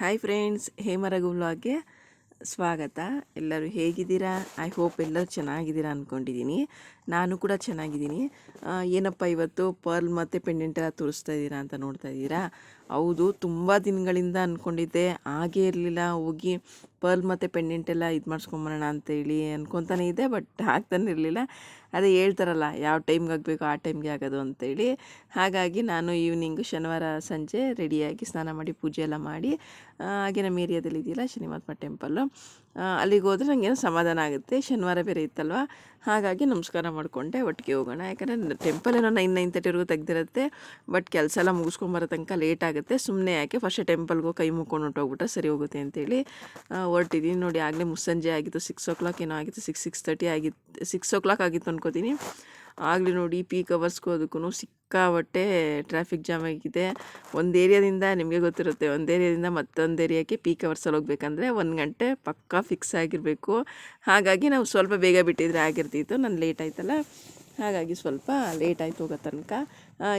Hi friends ಹೇಮರಘು ವ್ಲಾಗ್ಗೆ ಸ್ವಾಗತ. ಎಲ್ಲರೂ ಹೇಗಿದ್ದೀರಾ? ಐ ಹೋಪ್ ಎಲ್ಲರೂ ಚೆನ್ನಾಗಿದ್ದೀರಾ ಅಂದ್ಕೊಂಡಿದ್ದೀನಿ ನಾನು ಕೂಡ ಚೆನ್ನಾಗಿದ್ದೀನಿ. ಏನಪ್ಪ ಇವತ್ತು ಪರ್ಲ್ ಮತ್ತು ಪೆಂಡೆಂಟ್ ಎಲ್ಲ ತೋರಿಸ್ತಾ ಇದ್ದೀರಾ ಅಂತ ನೋಡ್ತಾ ಇದ್ದೀರಾ? ಹೌದು, ತುಂಬ ದಿನಗಳಿಂದ ಅಂದ್ಕೊಂಡಿದ್ದೆ ಹಾಗೇ ಇರಲಿಲ್ಲ, ಹೋಗಿ ಪರ್ಲ್ ಮತ್ತು ಪೆಂಡೆಂಟ್ ಎಲ್ಲ ಇದು ಮಾಡಿಸ್ಕೊಂಬರೋಣ ಅಂತೇಳಿ ಅನ್ಕೊತಾನೆ ಇದೆ ಬಟ್ ಆಗ್ತಾನೆ ಇರಲಿಲ್ಲ. ಅದೇ ಹೇಳ್ತಾರಲ್ಲ, ಯಾವ ಟೈಮ್ಗೆ ಆಗಬೇಕು, ಆ ಟೈಮ್ಗೆ ಆಗೋದು ಅಂತೇಳಿ. ಹಾಗಾಗಿ ನಾನು ಈವ್ನಿಂಗು ಶನಿವಾರ, ಸಂಜೆ ರೆಡಿಯಾಗಿ ಸ್ನಾನ ಮಾಡಿ ಪೂಜೆ ಎಲ್ಲ ಮಾಡಿ ಹಾಗೆ ನಮ್ಮ ಏರಿಯಾದಲ್ಲಿ ಇದೆಯಲ್ಲ ಶನಿಮಹಾತ್ಮ ಟೆಂಪಲ್ಲು ಅಲ್ಲಿಗೆ ಹೋದರೆ ನನಗೇನು ಸಮಾಧಾನ ಆಗುತ್ತೆ. ಶನಿವಾರ ಬೇರೆ ಇತ್ತಲ್ವ? ಹಾಗಾಗಿ ನಮಸ್ಕಾರ ಮಾಡಿಕೊಂಡೆ, ಒಟ್ಟಿಗೆ ಹೋಗೋಣ. ಯಾಕಂದರೆ ಟೆಂಪಲ್ ಏನೋ ನೈನ್ ನೈನ್ ತರ್ಟಿವರೆಗೂ ತೆಗ್ದಿರುತ್ತೆ. ಬಟ್ ಕೆಲಸ ಎಲ್ಲ ಮುಗಿಸ್ಕೊಂಬರೋ ತನಕ ಲೇಟ್ ಆಗುತ್ತೆ. ಸುಮ್ಮನೆ ಯಾಕೆ ಫಸ್ಟ್ ಟೆಂಪಲ್ಗೂ ಕೈ ಮುಕ್ಕೊಂಡು ಹೊಟ್ಟೋಗ್ಬಿಟ್ರೆ ಸರಿ ಹೋಗುತ್ತೆ ಅಂತೇಳಿ ಹೊರಟಿದ್ದೀನಿ ನೋಡಿ, ಆಗಲೇ ಮುಸ್ಸಂಜೆ ಆಗಿತ್ತು ಸಿಕ್ಸ್ ಓ ಕ್ಲಾಕ್ ಏನೋ ಆಗಿತ್ತು ಸಿಕ್ಸ್ ಸಿಕ್ಸ್ ತರ್ಟಿ ಆಗಿತ್ತು ಸಿಕ್ಸ್ ಓ ಕ್ಲಾಕ್ ಆಗಿತ್ತು ಅನ್ಕೋತೀನಿ. ಆಗಲೇ ನೋಡಿ ಪೀಕ್ ಅವರ್ಸ್ಗೂ ಅದಕ್ಕೂ ಸಿಕ್ಕಾಪಟ್ಟೆ ಟ್ರಾಫಿಕ್ ಜಾಮ್ ಆಗಿದೆ. ಒಂದು ಏರಿಯಾದಿಂದ ನಿಮಗೆ ಗೊತ್ತಿರುತ್ತೆ, ಒಂದು ಏರಿಯಾದಿಂದ ಮತ್ತೊಂದು ಏರಿಯಾಕ್ಕೆ ಪೀಕ್ ಅವರ್ಸಲ್ಲಿ ಹೋಗ್ಬೇಕಂದ್ರೆ ಒಂದು ಗಂಟೆ ಪಕ್ಕಾ ಫಿಕ್ಸ್ ಆಗಿರಬೇಕು. ಹಾಗಾಗಿ ನಾವು ಸ್ವಲ್ಪ ಬೇಗ ಬಿಟ್ಟಿದ್ರೆ ಆಗಿರ್ತಿತ್ತು, ನಾನು ಲೇಟ್ ಆಯ್ತಲ್ಲ? ಹಾಗಾಗಿ ಸ್ವಲ್ಪ ಲೇಟ್ ಆಯ್ತು ಹೋಗೋ ತನಕ.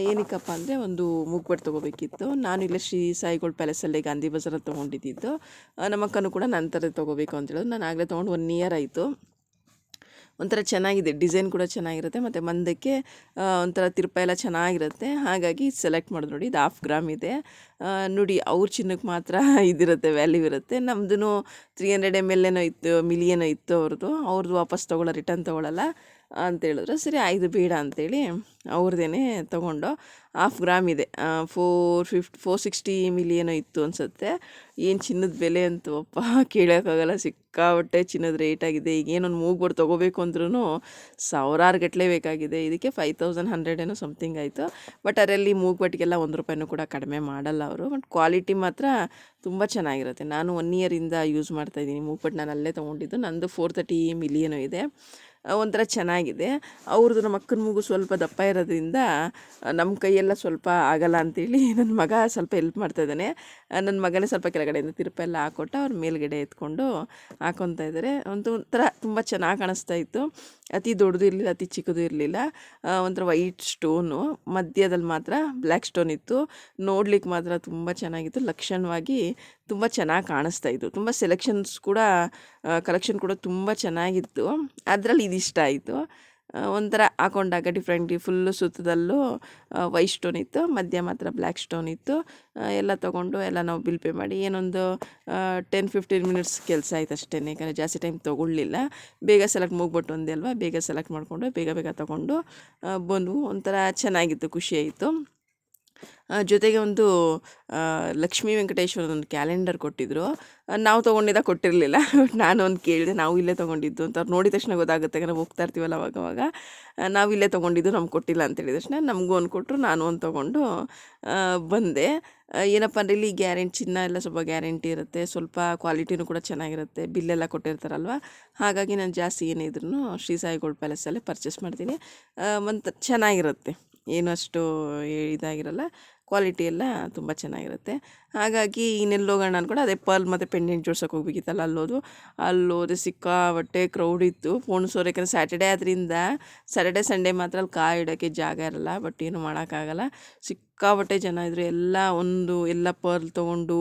ಏನಕ್ಕಪ್ಪ ಅಂದರೆ ಒಂದು ಮೂಗ್ಬಟ್ಟು ತೊಗೋಬೇಕಿತ್ತು. ನಾನು ಇಲ್ಲೇ ಶ್ರೀ ಸಾಯಿಗೋಲ್ಡ್ ಪ್ಯಾಲೇಸಲ್ಲೇ ಗಾಂಧಿ ಬಜಾರಲ್ಲಿ ತೊಗೊಂಡಿದ್ದು. ನಮ್ಮಕ್ಕನೂ ಕೂಡ ನಂತರ ತೊಗೋಬೇಕು ಅಂತ ಹೇಳಿದ್ರು ನಾನು ಆಗಲೇ ತೊಗೊಂಡು ಒನ್ ಇಯರ್ ಆಯಿತು. ಒಂಥರ ಚೆನ್ನಾಗಿದೆ, ಡಿಸೈನ್ ಕೂಡ ಚೆನ್ನಾಗಿರುತ್ತೆ, ಮತ್ತು ಮಂದಕ್ಕೆ ಒಂಥರ ತಿರುಪ ಎಲ್ಲ ಚೆನ್ನಾಗಿರುತ್ತೆ. ಹಾಗಾಗಿ ಸೆಲೆಕ್ಟ್ ಮಾಡಿದ್ರು ನೋಡಿ, ಇದು ಹಾಫ್ ಗ್ರಾಮ್ ಇದೆ. ನೋಡಿ, ಅವ್ರ ಚಿನ್ನಕ್ಕೆ ಮಾತ್ರ ಇದಿರುತ್ತೆ ವ್ಯಾಲ್ಯೂ ಇರುತ್ತೆ. ನಮ್ಮದು ತ್ರೀ ಹಂಡ್ರೆಡ್ ಎಂ ಎಲ್ ಏನೋ ಇತ್ತು ಮಿಲಿಯನೋ ಇತ್ತು ಅವ್ರದ್ದು ಅವ್ರದ್ದು ವಾಪಸ್ ತೊಗೊಳ್ಳೋ ರಿಟರ್ನ್ ತೊಗೊಳ್ಳಲ್ಲ. ಅಂತ ಹೇಳಿದ್ರು ಸರಿ, ಐದು ಬೇಡ ಅಂತೇಳಿ ಅವ್ರದ್ದೇನೆ ತೊಗೊಂಡು ಹಾಫ್ ಗ್ರಾಮ್ ಇದೆ. ಫೋರ್ ಫಿಫ್ಟ್ ಫೋರ್ ಸಿಕ್ಸ್ಟಿ ಮಿಲಿಯನೋ ಇತ್ತು ಅನಿಸುತ್ತೆ. ಏನು ಚಿನ್ನದ ಬೆಲೆ ಅಂತೂ ಅಪ್ಪ ಕೇಳೋಕ್ಕಾಗಲ್ಲ ಸಿಕ್ಕಾಬಟ್ಟೆ ಚಿನ್ನದ ರೇಟ್ ಆಗಿದೆ. ಈಗ ಏನೊಂದು ಮೂಗ್ಬೋಡ್ ತೊಗೋಬೇಕು ಅಂದ್ರೂ ಸಾವಿರಾರು ಗಟ್ಟಲೆ ಬೇಕಾಗಿದೆ. ಇದಕ್ಕೆ ಫೈವ್ ತೌಸಂಡ್ ಹಂಡ್ರೆಡ್ ಏನೋ ಸಮಥಿಂಗ್ ಆಯಿತು. ಬಟ್ ಅದರಲ್ಲಿ ಮೂಗ್ಬಟ್ಟಿಗೆಲ್ಲ ಒಂದು ರೂಪಾಯಿನೂ ಕೂಡ ಕಡಿಮೆ ಮಾಡಲ್ಲ ಅವರು. ಬಟ್ ಕ್ವಾಲಿಟಿ ಮಾತ್ರ ತುಂಬ ಚೆನ್ನಾಗಿರುತ್ತೆ. ನಾನು ಒನ್ ಇಯರಿಂದ ಯೂಸ್ ಮಾಡ್ತಾಯಿದ್ದೀನಿ ಮೂಗ್ಬಟ್ಟು ನಾನು ಅಲ್ಲೇ ತೊಗೊಂಡಿದ್ದು. ನಂದು ಫೋರ್ ತರ್ಟಿ ಮಿಲಿಯನು ಇದೆ. ಒಂಥರ ಚೆನ್ನಾಗಿದೆ. ಅವ್ರದ್ದು ನಮ್ಮ ಅಕ್ಕನ ಮಗು ಸ್ವಲ್ಪ ದಪ್ಪ ಇರೋದ್ರಿಂದ ನಮ್ಮ ಕೈಯೆಲ್ಲ ಸ್ವಲ್ಪ ಆಗಲ್ಲ ಅಂತೇಳಿ ನನ್ನ ಮಗ ಸ್ವಲ್ಪ ಹೆಲ್ಪ್ ಮಾಡ್ತಾಯಿದ್ದಾನೆ ನನ್ನ ಮಗನೇ ಸ್ವಲ್ಪ ಕೆಳಗಡೆಯಿಂದ ತಿರುಪ ಎಲ್ಲ ಹಾಕೊಟ್ಟು ಅವ್ರ ಮೇಲ್ಗಡೆ ಎತ್ಕೊಂಡು ಹಾಕೊತಾ ಇದ್ದಾರೆ. ಒಂದು ಒಂಥರ ತುಂಬ ಚೆನ್ನಾಗಿ ಕಾಣಿಸ್ತಾ ಇತ್ತು. ಅತಿ ದೊಡ್ಡದು ಇರಲಿಲ್ಲ, ಅತಿ ಚಿಕ್ಕದು ಇರಲಿಲ್ಲ. ಒಂಥರ ವೈಟ್ ಸ್ಟೋನು ಮಧ್ಯದಲ್ಲಿ ಮಾತ್ರ ಬ್ಲ್ಯಾಕ್ ಸ್ಟೋನ್ ಇತ್ತು. ನೋಡ್ಲಿಕ್ಕೆ ಮಾತ್ರ ತುಂಬ ಚೆನ್ನಾಗಿತ್ತು. ಲಕ್ಷಣವಾಗಿ ತುಂಬ ಚೆನ್ನಾಗಿ ಕಾಣಿಸ್ತಾ ಇತ್ತು. ತುಂಬ ಸೆಲೆಕ್ಷನ್ಸ್ ಕೂಡ ಕಲೆಕ್ಷನ್ ಕೂಡ ತುಂಬ ಚೆನ್ನಾಗಿತ್ತು. ಅದರಲ್ಲಿ ಇದಿಷ್ಟ ಆಯಿತು. ಒಂಥರ ಹಾಕೊಂಡಾಗ ಡಿಫ್ರೆಂಟ್ ಫುಲ್ಲು ಸುತ್ತದಲ್ಲೂ ವೈಟ್ ಸ್ಟೋನ್ ಇತ್ತು ಮಧ್ಯ ಮಾತ್ರ ಬ್ಲ್ಯಾಕ್ ಸ್ಟೋನ್ ಇತ್ತು. ಎಲ್ಲ ತೊಗೊಂಡು ಎಲ್ಲ ನಾವು ಬಿಲ್ ಪೇ ಮಾಡಿ ಏನೊಂದು ಟೆನ್ ಫಿಫ್ಟೀನ್ ಮಿನಿಟ್ಸ್ ಕೆಲಸ ಆಯ್ತು ಅಷ್ಟೇ ಯಾಕಂದರೆ ಜಾಸ್ತಿ ಟೈಮ್ ತೊಗೊಳ್ಳಿಲ್ಲ. ಬೇಗ ಸೆಲೆಕ್ಟ್ ಮುಗ್ಬಿಟ್ಟು ಒಂದೇ ಅಲ್ವಾ? ಬೇಗ ಸೆಲೆಕ್ಟ್ ಮಾಡಿಕೊಂಡು ಬೇಗ ಬೇಗ ತೊಗೊಂಡು ಬಂದು ಒಂಥರ ಚೆನ್ನಾಗಿತ್ತು ಖುಷಿ ಆಯಿತು. ಆ, ಜೊತೆಗೆ ಒಂದು ಲಕ್ಷ್ಮೀ ವೆಂಕಟೇಶ್ವರದ ಒಂದು ಕ್ಯಾಲೆಂಡರ್ ಕೊಟ್ಟಿದ್ದರು ನಾವು ತೊಗೊಂಡಿದ್ದ ಕೊಟ್ಟಿರಲಿಲ್ಲ. ನಾನು ಒಂದು ಕೇಳಿದೆ, ನಾವು ಇಲ್ಲೇ ತೊಗೊಂಡಿದ್ದು ಅಂತ. ಅವ್ರು ನೋಡಿದ ತಕ್ಷಣ ಗೊತ್ತಾಗುತ್ತೆ, ನಾವು ಹೋಗ್ತಾ ಇರ್ತೀವಲ್ಲ ಅವಾಗ ಅವಾಗ. ನಾವು ಇಲ್ಲೇ ತೊಗೊಂಡಿದ್ದು ನಮ್ಗೆ ಕೊಟ್ಟಿಲ್ಲ ಅಂತ ಹೇಳಿದ ತಕ್ಷಣ ನಮಗೂ ಒಂದು ಕೊಟ್ಟರು ನಾನು ಒಂದು ತೊಗೊಂಡು ಬಂದೆ. ಏನಪ್ಪ ಅಂದರೆ ಇಲ್ಲಿ ಗ್ಯಾರಂಟಿ, ಚಿನ್ನ ಎಲ್ಲ ಸ್ವಲ್ಪ ಗ್ಯಾರಂಟಿ ಇರುತ್ತೆ. ಸ್ವಲ್ಪ ಕ್ವಾಲಿಟಿನೂ ಕೂಡ ಚೆನ್ನಾಗಿರುತ್ತೆ. ಬಿಲ್ಲೆಲ್ಲ ಕೊಟ್ಟಿರ್ತಾರಲ್ವ? ಹಾಗಾಗಿ ನಾನು ಜಾಸ್ತಿ ಏನೇ ಇದ್ರೂ ಶ್ರೀ ಸಾಯಿ ಗೋಲ್ಡ್ ಪ್ಯಾಲೇಸಲ್ಲೇ ಪರ್ಚೇಸ್ ಮಾಡ್ತೀನಿ. ಮತ್ತು ಚೆನ್ನಾಗಿರುತ್ತೆ. ಏನು ಅಷ್ಟು ಇದಾಗಿರಲ್ಲ ಕ್ವಾಲಿಟಿ ಎಲ್ಲ ತುಂಬ ಚೆನ್ನಾಗಿರುತ್ತೆ. ಹಾಗಾಗಿ ಇನ್ನೆಲ್ಲಿ ಹೋಗೋಣ ಅಂದ್ಕೊಂಡು ಅದೇ ಪರ್ಲ್ ಮತ್ತು ಪೆಂಡೆಂಟ್ ಜೋಡ್ಸೋಕೆ ಹೋಗ್ಬೇಕಿತ್ತಲ್ಲ ಅಲ್ಲೋದು. ಅಲ್ಲೋದ್ರೆ ಸಿಕ್ಕಾಬಟ್ಟೆ ಕ್ರೌಡ್ ಇತ್ತು. ಪೋಣಿಸೋರು ಯಾಕಂದರೆ ಸ್ಯಾಟರ್ಡೇ ಆದ್ದರಿಂದ ಸ್ಯಾಟರ್ಡೇ ಸಂಡೇ ಮಾತ್ರ ಅಲ್ಲಿ ಕಾಯಿ ಇಡೋಕ್ಕೆ ಜಾಗ ಇರಲ್ಲ. ಬಟ್ ಏನು ಮಾಡೋಕ್ಕಾಗಲ್ಲ. ಸಿಕ್ಕಾಬಟ್ಟೆ ಜನ ಇದ್ದರು ಎಲ್ಲ ಒಂದು, ಎಲ್ಲ ಪರ್ಲ್ ತೊಗೊಂಡು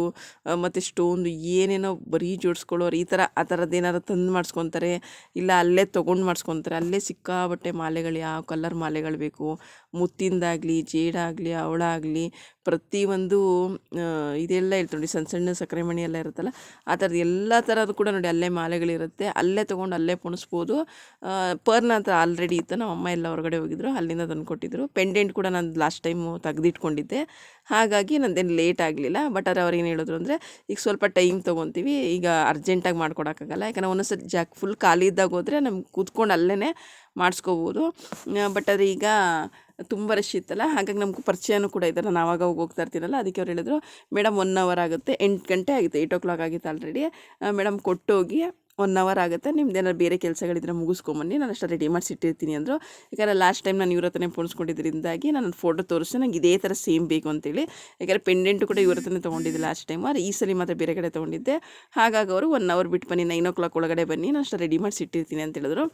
ಮತ್ತು ಸ್ಟೋನ್ದು ಏನೇನೋ ಬರೀ ಜೋಡಿಸ್ಕೊಳ್ಳೋರು. ಈ ಥರ, ಆ ಥರದ್ದು ಏನಾರು ತಂದು ಮಾಡಿಸ್ಕೊತಾರೆ. ಇಲ್ಲ ಅಲ್ಲೇ ತೊಗೊಂಡು ಮಾಡಿಸ್ಕೊತಾರೆ. ಅಲ್ಲೇ ಸಿಕ್ಕಾಬಟ್ಟೆ ಮಾಲೆಗಳು, ಯಾವ ಕಲರ್ ಮಾಲೆಗಳು ಬೇಕು? ಮುತ್ತಿಂದಾಗಲಿ ಜೇಡಾಗಲಿ ಅವಳಾಗಲಿ ಪ್ರತಿಯೊಂದು ಇದೆಲ್ಲ ಇರ್ತದೆ ನೋಡಿ ಸಣ್ಣ ಸಣ್ಣ ಸಕ್ಕರೆ ಮಣಿ ಎಲ್ಲ ಇರುತ್ತಲ್ಲ, ಆ ಥರದ್ದು ಎಲ್ಲ ಥರದ್ದು ಕೂಡ ನೋಡಿ ಅಲ್ಲೇ ಮಾಲೆಗಳಿರುತ್ತೆ. ಅಲ್ಲೇ ತೊಗೊಂಡು ಅಲ್ಲೇ ಪುಣಿಸ್ಬೋದು. ಪರ್ನ ಅಂತ ಆಲ್ರೆಡಿ ಇತ್ತು. ನಮ್ಮ ಅಮ್ಮ ಎಲ್ಲ ಹೊರಗಡೆ ಹೋಗಿದ್ರು, ಅಲ್ಲಿಂದ ತಂದು ಕೊಟ್ಟಿದ್ರು. ಪೆಂಡೆಂಟ್ ಕೂಡ ನಾನು ಲಾಸ್ಟ್ ಟೈಮು ತೆಗೆದಿಟ್ಕೊಂಡಿದ್ದೆ. ಹಾಗಾಗಿ ನಂದೇನು ಲೇಟ್ ಆಗಲಿಲ್ಲ. ಬಟ್ ಆದರೆ ಏನು ಹೇಳಿದ್ರು ಅಂದರೆ, ಈಗ ಸ್ವಲ್ಪ ಟೈಮ್ ತೊಗೊತೀವಿ, ಈಗ ಅರ್ಜೆಂಟಾಗಿ ಮಾಡ್ಕೊಡೋಕ್ಕಾಗಲ್ಲ. ಯಾಕಂದರೆ ಒಂದೊಂದ್ಸತಿ ಜಾಕ್ ಫುಲ್ ಖಾಲಿ ಇದ್ದಾಗ ಹೋದರೆ ನಮ್ಗೆ ಕೂತ್ಕೊಂಡು ಅಲ್ಲೇ ಮಾಡಿಸ್ಕೋಬೋದು. ಬಟ್ ಆದರೆ ಈಗ ತುಂಬ ರಶ್ ಇತ್ತಲ್ಲ, ಹಾಗಾಗಿ ನಮ್ಗೆ ಪರಿಚಯನೂ ಕೂಡ ಇದ್ದಲ್ಲ ನಾವು ಆವಾಗ ಹೋಗಿ ಹೋಗ್ತಾ ಇರ್ತೀರಲ್ಲ, ಅದಕ್ಕೆ ಅವ್ರು ಹೇಳಿದ್ರು, ಮೇಡಮ್ ಒನ್ ಅವರ್ ಆಗುತ್ತೆ, ಎಂಟು ಗಂಟೆ ಆಗುತ್ತೆ ಏಯ್ಟ್ ಓ ಕ್ಲಾಕ್ ಆಗಿತ್ತು ಆಲ್ರೆಡಿ ಮೇಡಮ್ ಕೊಟ್ಟೋಗಿ ಒನ್ ಅವರ್ ಆಗುತ್ತೆ. ನಿಮ್ದು ಏನಾದ್ರು ಬೇರೆ ಕೆಲಸಗಳಿದ್ರೆ ಮುಗಿಸ್ಕೊಂಬನ್ನಿ. ನಾನು ಅಷ್ಟು ರೆಡಿ ಮಾಡಿಸಿ ಇಟ್ಟಿರ್ತೀನಿ ಅಂದರು. ಯಾಕಂದರೆ ಲಾಸ್ಟ್ ಟೈಮ್ ನಾನು ಇವ್ರ ಹತ್ರನೇ ಪೋಣಿಸ್ಕೊಂಡಿದ್ದರಿಂದಾಗಿ ನಾನು ಫೋಟೋ ತೋರಿಸಿ ನಂಗೆ ಇದೇ ಥರ ಸೇಮ್ ಬೇಕು ಅಂತೇಳಿ. ಯಾಕಂದರೆ ಪೆಂಡೆಂಟು ಕೂಡ ಇವ್ರ ಹತ್ರನೇ ತೊಗೊಂಡಿದ್ದೆ ಲಾಸ್ಟ್ ಟೈಮ್ ಆದರೆ ಈ ಸಲ ಮಾತ್ರ ಬೇರೆ ಕಡೆ ತೊಗೊಂಡಿದ್ದೆ. ಹಾಗಾಗಿ ಅವರು ಒನ್ ಅವರ್ ಬಿಟ್ಟು ಬನ್ನಿ. ನೈನ್ ಓ ಕ್ಲಾಕ್ ಒಳಗಡೆ ಬನ್ನಿ. ನಾನು ಅಷ್ಟು ರೆಡಿ ಮಾಡಿಸಿ ಇಟ್ಟಿರ್ತೀನಿ ಅಂತ ಹೇಳಿದ್ರು.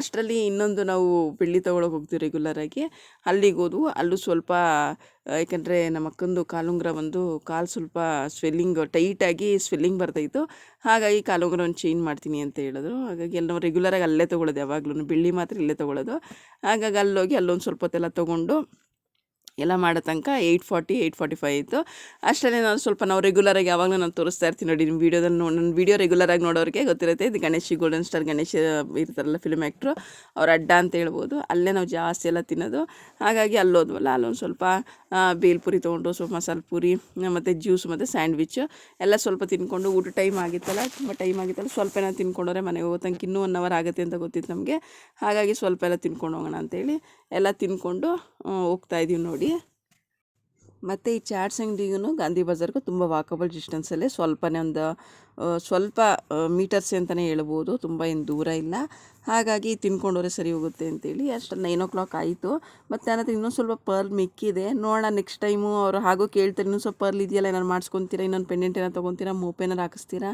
ಅಷ್ಟರಲ್ಲಿ ಇನ್ನೊಂದು ನಾವು ಬೆಳ್ಳಿ ತೊಗೊಳಕ್ಕೆ ಹೋಗ್ತೀವಿ ರೆಗ್ಯುಲರಾಗಿ ಅಲ್ಲಿಗೆ ಹೋದ್ವು. ಅಲ್ಲೂ ಸ್ವಲ್ಪ ಯಾಕಂದರೆ ನಮ್ಮ ಅಕ್ಕಂದು ಕಾಲುಂಗ್ರ ಒಂದು ಕಾಲು ಸ್ವಲ್ಪ ಸ್ವೆಲ್ಲಿಂಗ್ ಟೈಟಾಗಿ ಸ್ವೆಲ್ಲಿಂಗ್ ಬರ್ತಾಯಿತ್ತು ಹಾಗಾಗಿ ಕಾಲುಂಗುರ ಒಂದು ಚೇಂಜ್ ಮಾಡ್ತೀನಿ ಅಂತ ಹೇಳಿದ್ರು. ಹಾಗಾಗಿ ಎಲ್ಲ ನಾವು ರೆಗ್ಯುಲರಾಗಿ ಅಲ್ಲೇ ತೊಗೊಳೋದು ಯಾವಾಗಲೂ ಬೆಳ್ಳಿ ಮಾತ್ರ ಇಲ್ಲೇ ತೊಗೊಳೋದು. ಹಾಗಾಗಿ ಅಲ್ಲೋಗಿ ಅಲ್ಲೊಂದು ಸ್ವಲ್ಪ ಹೊತ್ತೆಲ್ಲ ತೊಗೊಂಡು ಎಲ್ಲ ಮಾಡೋ ತನಕ eight forty eight forty five ಇತ್ತು. ಅಷ್ಟರಲ್ಲಿ ನಾನು ಸ್ವಲ್ಪ ನಾವು ರೆಗ್ಯುಲರಾಗಿ ಯಾವಾಗಲೂ ನಾನು ತೋರಿಸ್ತಾ ಇರ್ತೀನಿ ನೋಡಿ ನಿಮ್ಮ ವೀಡಿಯೋದಲ್ಲಿ ನೋಡಿ ನನ್ನ ವೀಡಿಯೋ ರೆಗ್ಯುಲರಾಗಿ ನೋಡೋರಿಗೆ ಗೊತ್ತಿರುತ್ತೆ. ಇದು ಗಣೇಶಿ ಗೋಲ್ಡನ್ ಸ್ಟಾರ್ ಗಣೇಶ ಇರ್ತಾರಲ್ಲ ಫಿಲ್ಮ್ ಆ್ಯಕ್ಟ್ರು ಅವ್ರ ಅಡ್ಡ ಅಂತ ಹೇಳ್ಬೋದು. ಅಲ್ಲೇ ನಾವು ಜಾಸ್ತಿ ಎಲ್ಲ ತಿನ್ನೋದು. ಹಾಗಾಗಿ ಅಲ್ಲೋದ್ವಲ್ಲ, ಅಲ್ಲೊಂದು ಸ್ವಲ್ಪ ಬೇಲ್ ಬೇಲ್ಪುರಿ ತೊಗೊಂಡು, ಸ್ವಲ್ಪ ಮಸಾಲೆ ಪುರಿ ಮತ್ತು ಜ್ಯೂಸ್ ಮತ್ತು ಸ್ಯಾಂಡ್ವಿಚ್ ಎಲ್ಲ ಸ್ವಲ್ಪ ತಿನ್ಕೊಂಡು ಊಟ ಟೈಮ್ ಆಗಿತ್ತಲ್ಲ, ತುಂಬ ಟೈಮ್ ಆಗಿತ್ತಲ್ಲ ಸ್ವಲ್ಪ ಏನೋ ತಿನ್ಕೊಂಡವ್ರೆ ಮನೆಗೆ ಹೋಗೋ ಇನ್ನೂ ಒನ್ ಅವರ್ ಆಗುತ್ತೆ ಅಂತ ಗೊತ್ತಿತ್ತು ನಮಗೆ. ಹಾಗಾಗಿ ಸ್ವಲ್ಪ ಎಲ್ಲ ತಿನ್ಕೊಂಡು ಹೋಗೋಣ ಅಂತೇಳಿ ಎಲ್ಲ ತಿನ್ಕೊಂಡು ಹೋಗ್ತಾ ಇದ್ದೀವಿ ನೋಡಿ. ಮತ್ತು ಈ ಚಾಟ್ಸ್ ಅಂಗಡಿಗೂ ಗಾಂಧಿ ಬಜಾರ್ಗೂ ತುಂಬ ವಾಕಬಲ್ ಡಿಸ್ಟೆನ್ಸಲ್ಲೇ ಸ್ವಲ್ಪನೇ ಒಂದು ಸ್ವಲ್ಪ ಮೀಟರ್ಸ್ ಅಂತಲೇ ಹೇಳ್ಬೋದು, ತುಂಬ ಏನು ದೂರ ಇಲ್ಲ. ಹಾಗಾಗಿ ತಿನ್ಕೊಂಡೋರೆ ಸರಿ ಹೋಗುತ್ತೆ ಅಂತೇಳಿ ಅಷ್ಟು ನೈನ್ ಓ ಕ್ಲಾಕ್ ಆಯಿತು. ಮತ್ತು ನನ್ನ ಇನ್ನೂ ಸ್ವಲ್ಪ ಪರ್ಲ್ ಮಿಕ್ಕಿದೆ. ನೋಡೋಣ ನೆಕ್ಸ್ಟ್ ಟೈಮು ಅವರು ಹಾಗೂ ಕೇಳ್ತಾರೆ, ಇನ್ನೊಂದು ಸ್ವಲ್ಪ ಪರ್ಲ್ ಇದೆಯಲ್ಲ ಏನಾರು ಮಾಡಿಸ್ಕೊತೀರಾ, ಇನ್ನೊಂದು ಪೆಂಡೆಂಟ್ ಏನಾರು ತೊಗೊತೀರಾ ಮೋಪೇನಾರು ಹಾಕಿಸ್ತೀರಾ?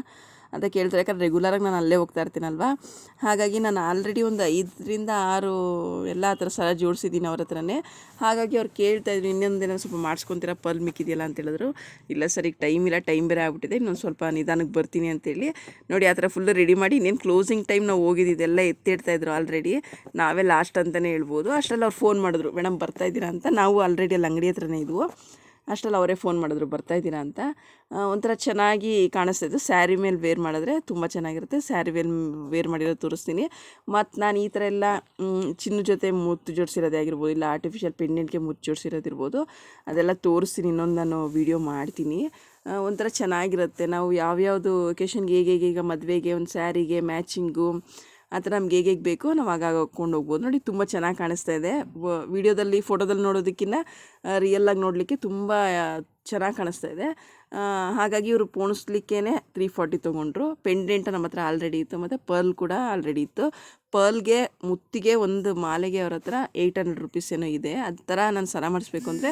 ಅಂತ ಕೇಳ್ತಾರೆ. ಯಾಕಂದ್ರೆ ರೆಗ್ಯುಲರಾಗಿ ನಾನು ಅಲ್ಲೇ ಹೋಗ್ತಾ ಇರ್ತೀನಲ್ವಾ? ಹಾಗಾಗಿ ನಾನು ಆಲ್ರೆಡಿ ಒಂದು ಐದರಿಂದ ಆರು ಎಲ್ಲ ಆ ಥರ ಸಲ ಜೋಡಿಸಿದ್ದೀನಿ ಅವ್ರ ಹತ್ರನೇ. ಹಾಗಾಗಿ ಅವ್ರು ಕೇಳ್ತಾ ಇದ್ರು, ಇನ್ನೊಂದು ಏನೋ ಸ್ವಲ್ಪ ಮಾಡಿಸ್ಕೊತೀರಾ? ಪಲ್ ಮಿಕ್ಕಿದೆಯಲ್ಲ? ಅಂತ ಹೇಳಿದ್ರು. ಇಲ್ಲ ಸರ್, ಈಗ ಟೈಮ್ ಇಲ್ಲ ಟೈಮ್ ಬೇರೆ ಆಗ್ಬಿಟ್ಟಿದೆ. ಇನ್ನೊಂದು ಸ್ವಲ್ಪ ನಿಧಾನಕ್ಕೆ ಬರ್ತೀನಿ ಅಂತೇಳಿ ನೋಡಿ, ಆ ಥರ ಫುಲ್ ರೆಡಿ ಮಾಡಿ ಇನ್ನೇನು ಕ್ಲೋಸಿಂಗ್ ಟೈಮ್ ನಾವು ಹೋಗಿದ್ದಿದ್ದೆಲ್ಲ ಎತ್ತಿಡ್ತಾ ಇದ್ರು ಆಲ್ರೆಡಿ ನಾವೇ ಲಾಸ್ಟ್ ಅಂತಲೇ ಹೇಳ್ಬೋದು. ಅಷ್ಟರಲ್ಲಿ ಅವ್ರು ಫೋನ್ ಮಾಡಿದ್ರು ಮೇಡಮ್ ಬರ್ತಾ ಇದ್ದೀರಾ? ಅಂತ. ನಾವು ಆಲ್ರೆಡಿ ಅಲ್ಲಿ ಅಂಗಡಿ ಹತ್ರನೇ ಇದ್ವು. ಅಷ್ಟರಲ್ಲಿ ಅವರೇ ಫೋನ್ ಮಾಡಿದ್ರು, ಬರ್ತಾ ಇದ್ದೀರಾ ಅಂತ. ಒಂಥರ ಚೆನ್ನಾಗಿ ಕಾಣಿಸ್ತಾ ಇತ್ತು. ಸ್ಯಾರಿ ಮೇಲೆ ವೇರ್ ಮಾಡಿದ್ರೆ ತುಂಬ ಚೆನ್ನಾಗಿರುತ್ತೆ. ಸ್ಯಾರಿ ಮೇಲೆ ವೇರ್ ಮಾಡಿರೋ ತೋರಿಸ್ತೀನಿ. ಮತ್ತು ನಾನು ಈ ಥರ ಎಲ್ಲ ಚಿನ್ನ ಜೊತೆ ಮುತ್ತು ಜೋಡಿಸಿರೋದೇ ಆಗಿರ್ಬೋದು, ಇಲ್ಲ ಆರ್ಟಿಫಿಷಿಯಲ್ ಪೆಂಡೆಂಟ್ಗೆ ಮುತ್ತು ಜೋಡಿಸಿರೋದಿರ್ಬೋದು, ಅದೆಲ್ಲ ತೋರಿಸ್ತೀನಿ. ಇನ್ನೊಂದು ನಾನು ವೀಡಿಯೋ ಮಾಡ್ತೀನಿ. ಒಂಥರ ಚೆನ್ನಾಗಿರುತ್ತೆ. ನಾವು ಯಾವ್ಯಾವುದು ಒಕೇಶನ್ಗೆ ಹೇಗೆ ಹೇಗೆ ಈಗ ಮದುವೆಗೆ, ಒಂದು ಸ್ಯಾರಿಗೆ ಮ್ಯಾಚಿಂಗು ಆ ಥರ ನಮ್ಗೆ ಹೇಗೆ ಬೇಕು ನಾವು ಆಗಾಗ ಹಾಕ್ಕೊಂಡು ಹೋಗ್ಬೋದು. ನೋಡಿ ತುಂಬ ಚೆನ್ನಾಗಿ ಕಾಣಿಸ್ತಾ ಇದೆ. ವಿಡಿಯೋದಲ್ಲಿ, ಫೋಟೋದಲ್ಲಿ ನೋಡೋದಕ್ಕಿಂತ ರಿಯಲ್ಲಾಗಿ ನೋಡಲಿಕ್ಕೆ ತುಂಬ ಚೆನ್ನಾಗಿ ಕಾಣಿಸ್ತಾ ಇದೆ. ಹಾಗಾಗಿ ಇವರು ಪೋಣಿಸ್ಲಿಕ್ಕೇ ತ್ರೀ ಫಾರ್ಟಿ ತೊಗೊಂಡ್ರು. ಪೆಂಡೆಂಟ್ ನಮ್ಮ ಹತ್ರ ಆಲ್ರೆಡಿ ಇತ್ತು, ಮತ್ತು ಪರ್ಲ್ ಕೂಡ ಆಲ್ರೆಡಿ ಇತ್ತು. ಪರ್ಲ್ಗೆ ಮುತ್ತಿಗೆ ಒಂದು ಮಾಲೆಗೆ ಅವ್ರ ಹತ್ರ ಏಯ್ಟ್ ಹಂಡ್ರೆಡ್ ರುಪೀಸ್ ಏನೋ ಇದೆ. ಅದು ಥರ ನಾನು ಸರ ಮಾಡಿಸ್ಬೇಕು ಅಂದರೆ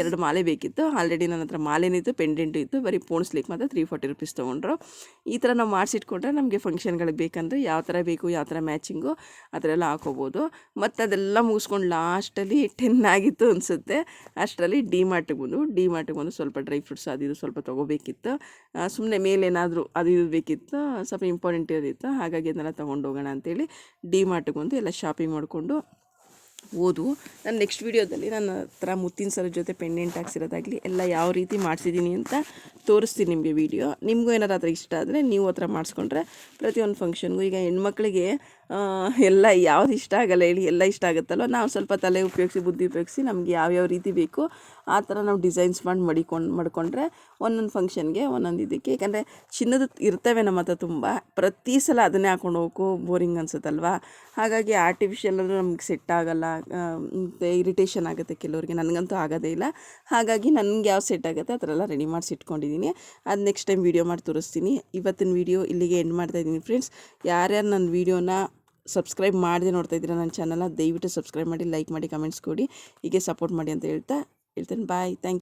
ಎರಡು ಮಾಲೆ ಬೇಕಿತ್ತು. ಆಲ್ರೆಡಿ ನನ್ನ ಹತ್ರ ಮಾಲೆನೂ ಇತ್ತು ಪೆಂಡೆಂಟು ಇತ್ತು, ಬರೀ ಪೋಣಿಸ್ಲಿಕ್ಕೆ ಮಾತ್ರ ತ್ರೀ ಫಾರ್ಟಿ ರುಪೀಸ್ ತೊಗೊಂಡ್ರು. ಈ ಥರ ನಾವು ಮಾಡಿಸಿಟ್ಕೊಂಡ್ರೆ ನಮಗೆ ಫಂಕ್ಷನ್ಗಳಿಗೆ ಬೇಕಂದರೆ ಯಾವ ಥರ ಬೇಕು, ಯಾವ ಥರ ಮ್ಯಾಚಿಂಗು ಆ ಥರ ಎಲ್ಲ ಹಾಕೋಬೋದು. ಮತ್ತು ಅದೆಲ್ಲ ಮುಗಿಸ್ಕೊಂಡು ಲಾಸ್ಟಲ್ಲಿ ಟೆನ್ ಆಗಿತ್ತು ಅನಿಸುತ್ತೆ. ಅಷ್ಟರಲ್ಲಿ ಡಿ ಮಾರ್ಟಿಗೆ ಬಂದು ಡಿ ಮಾರ್ಟಿಗೆ ಸ್ವಲ್ಪ ಡ್ರೈ ಫ್ರೂಟ್ಸ್ ಅದು ಇದು ಸ್ವಲ್ಪ ತೊಗೋಬೇಕಿತ್ತು. ಸುಮ್ಮನೆ ಮೇಲೇನಾದರೂ ಅದು ಇದು ಬೇಕಿತ್ತು, ಸ್ವಲ್ಪ ಇಂಪಾರ್ಟೆಂಟ್ ಇರೋದಿತ್ತು ಹಾಗಾಗಿ ಅದನ್ನೆಲ್ಲ ತೊಗೊಂಡು ಹೋಗೋಣ ಅಂತೇಳಿ ಡಿ ಮಾರ್ಟಿಗೆ ಬಂದು ಎಲ್ಲ ಶಾಪಿಂಗ್ ಮಾಡಿಕೊಂಡು ಓದು ನಾನು ನೆಕ್ಸ್ಟ್ ವೀಡಿಯೋದಲ್ಲಿ ನನ್ನ ಹತ್ರ ಮುತ್ತಿನ ಸರ ಜೊತೆ ಪೆಂಡೆಂಟ್ ಹಾಕ್ಸಿರೋದಾಗಲಿ ಎಲ್ಲ ಯಾವ ರೀತಿ ಮಾಡಿಸಿದ್ದೀನಿ ಅಂತ ತೋರಿಸ್ತೀನಿ ನಿಮಗೆ ವೀಡಿಯೋ. ನಿಮಗೂ ಏನಾರು ಆ ಇಷ್ಟ ಆದರೆ ನೀವು ಹತ್ರ ಮಾಡಿಸ್ಕೊಂಡ್ರೆ ಪ್ರತಿಯೊಂದು ಫಂಕ್ಷನ್ಗೂ. ಈಗ ಹೆಣ್ಮಕ್ಳಿಗೆ ಎಲ್ಲ ಯಾವ್ದು ಇಷ್ಟ ಆಗಲ್ಲ ಹೇಳಿ, ಎಲ್ಲ ಇಷ್ಟ ಆಗುತ್ತಲ್ವ? ನಾವು ಸ್ವಲ್ಪ ತಲೆ ಉಪಯೋಗಿಸಿ, ಬುದ್ಧಿ ಉಪಯೋಗಿಸಿ ನಮ್ಗೆ ಯಾವ್ಯಾವ ರೀತಿ ಬೇಕು, ಆ ಥರ ನಾವು ಡಿಸೈನ್ಸ್ ಮಾಡಿ ಮಡಿಕೊಂಡು, ಮಾಡಿಕೊಂಡ್ರೆ ಒಂದೊಂದು ಫಂಕ್ಷನ್ಗೆ ಒಂದೊಂದು ಇದಕ್ಕೆ. ಯಾಕಂದರೆ ಚಿನ್ನದ ಇರ್ತವೆ ನಮ್ಮ ಹತ್ರ ತುಂಬ. ಪ್ರತಿ ಸಲ ಅದನ್ನೇ ಹಾಕೊಂಡು ಹೋಗೋಕು ಬೋರಿಂಗ್ ಅನ್ಸುತ್ತಲ್ವ? ಹಾಗಾಗಿ ಆರ್ಟಿಫಿಷಿಯಲ್ ಅಂದರೆ ನಮ್ಗೆ ಸೆಟ್ ಆಗಲ್ಲ ಮತ್ತು ಇರಿಟೇಷನ್ ಆಗುತ್ತೆ ಕೆಲವರಿಗೆ. ನನಗಂತೂ ಆಗೋದೇ ಇಲ್ಲ. ಹಾಗಾಗಿ ನನಗೆ ಯಾವ ಸೆಟ್ ಆಗುತ್ತೆ ಆ ರೆಡಿ ಮಾಡಿಸಿ ಇಟ್ಕೊಂಡಿದ್ದೀನಿ ಅದು ನೆಕ್ಸ್ಟ್ ಟೈಮ್ ವೀಡಿಯೋ ಮಾಡಿ ತೋರಿಸ್ತೀನಿ. ಇವತ್ತಿನ ವೀಡಿಯೋ ಇಲ್ಲಿಗೆ ಎಂಡ್ ಮಾಡ್ತಾ ಇದ್ದೀನಿ ಫ್ರೆಂಡ್ಸ್ ಯಾರ್ಯಾರು ನನ್ನ ವೀಡಿಯೋನ ಸಬ್ಸ್ಕ್ರೈಬ್ ಮಾಡಿದೆ ನೋಡ್ತಾ ಇದ್ದೀರಾ ನನ್ನ ಚಾನಲ್ನ ದಯವಿಟ್ಟು ಸಬ್ಸ್ಕ್ರೈಬ್ ಮಾಡಿ ಲೈಕ್ ಮಾಡಿ ಕಮೆಂಟ್ಸ್ ಕೊಡಿ. ಹೀಗೆ ಸಪೋರ್ಟ್ ಮಾಡಿ ಅಂತ ಹೇಳ್ತಾ ಹೇಳ್ತೇನೆ. Bye thank you